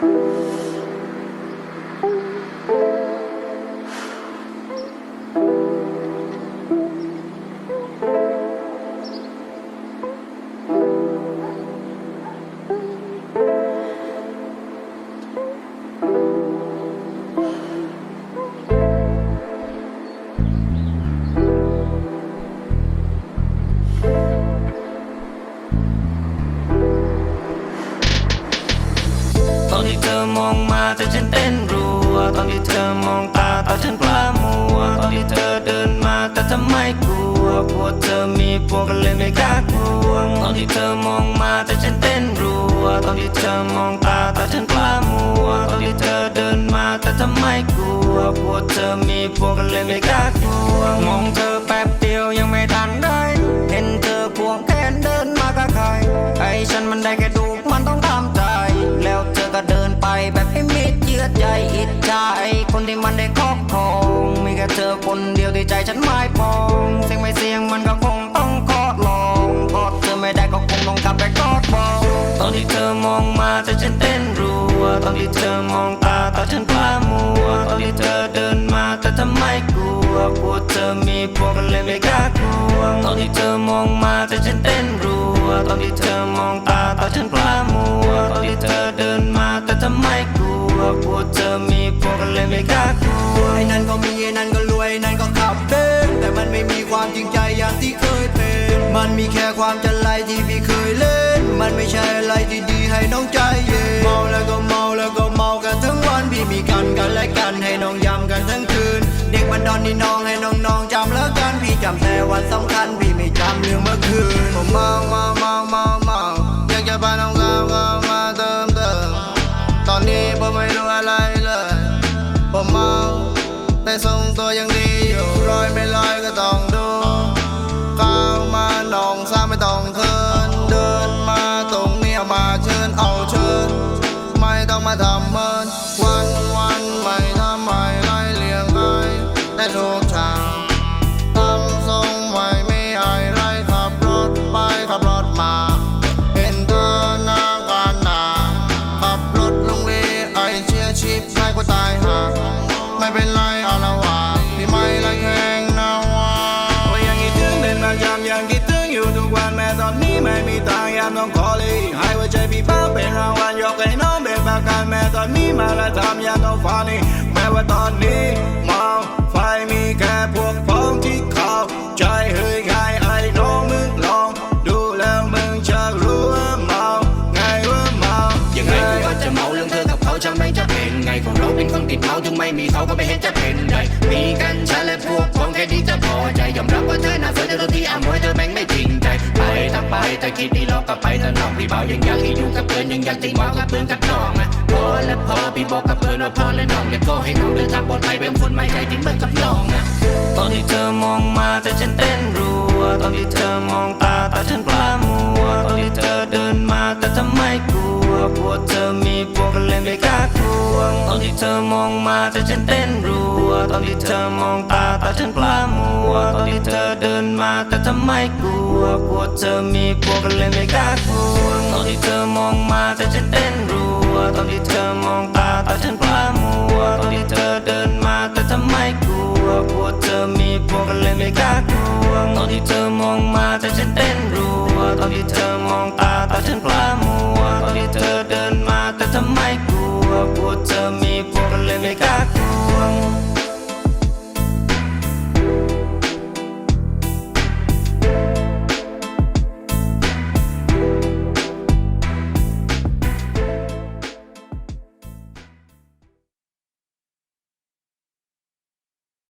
ตอ ที่เธอมองมาแต่ฉันเต้นรัว ตอนที่เธอมองตาตาฉันปลามัว ตอนที่เธอเดินมาแต่ทำไมกลัวกลัวเธอมีพวกกันเลยไม่กล้ากลัวตอนที่เธอมองมาแต่ฉันเต้นรัว ตอนที่เธอมองตาตาฉันปลามัว ตอนที่เธอเดินมาแต่ทำไมกลัวกลัวเธอมีพวกกันเลยไม่กล้ากลัวมองเธอแป๊ ไม่มีเยื่อใยอิจฉาคนที่มันได้ครอบครอง มีแค่เธอคนเดียวที่ใจฉันไม่ปอง เสียงไม่เสียงมันก็คงต้องกอดลองกอดเธอไม่ได้ก็คงต้องกลับไปกอดบอกตอนที่เธอมองมาแต่ฉันเต้นรัว ตอนที่เธอมองตาตาฉันพลามัว ตอนที่เธอเดินมาแต่ทำไมกลัวกลัวเธอมีพวกกันเลยไม่กล้ากลัว ตอนที่เธอมองมาแต่ฉันเต้นรัว ตอนที่เธอมองตาตาฉันพลามัว ไม่มีความจริงใจอย่างที่เคยเป็น มันมีแค่ความจันไรที่พี่เคยเล่น มันไม่ใช่อะไรที่ดีให้น้องใจเย็นเมาแล้วก็เมาแล้วก็เมากันทั้งวันพี่มีกันกันและกันให้น้องย้ำกันทั้งคืน เด็กบันดอนนี่น้องให้น้องๆจำแล้วกันพี่จำแต่วันสำคัญพี่ไม่จำเรื่องเมื่อคืนผมเมาเมาเมาเมาเมาอยากจะพาน้องสาวเข้ามาเติมเติมตอนนี้ผมไม่รู้อะไรเลยผมเมาแต่ทรงตัวยังำเไม่มีทางยามต้องขอเลยให้หัวใจพี่เป้าเป็นรางวัลยกให้น้องเป็นประกันแม้ตอนนี้มาและทำยามต้องฝันนี่แม้ว่าตอนนี้เมาไฟมีแค่พวกพ้องที่เขาใจเฮ้ยใครไอ้น้องมึงลอง ดูแล้วมึงจะรู้ว่าเมาไงว่าเมายังไงกูก็จะเมาเรื่องเธอกับเขาจะไม่จะเป็นไงของเราเป็นคนติดเมาถึงไม่มีเขาก็ไม่เห็นจะเป็นไร แต่คิดดีลอกกับไปแต่น้องพี่เบายังอยากให้อยู่กับเพื่อนยังอยากจริงว่ากับเพื่อนกับน้องอะพอและพอพี่บอกกับเพื่อนว่าพอและน้องอย่าโกให้น้องเดินทางปลอดภัยเป็นคนไม่ใจทิ้งเหมือนกับน้องอะตอนที่เธอมองมาแต่ฉันเต้นรัวตอนที่เธอมองตาากลัวตอนที่เธอมองมาแต่ฉันเต้นรัว ตอนที่เธอมองตาตาฉันปลามัว ตอนที่เธอเดินมาแต่ทำไมกลัว กลัวเธอมีพวกกันเลยไม่กล้ากลัว ตอนที่เธอมองมาแต่ฉันเต้นรัว ตอนที่เธอมองตาตาฉันปลามัว ตอนที่เธอเดินมาแต่ทำไมกลัว กลัวเธอมีพวกกันเลยไม่กล้ากลัว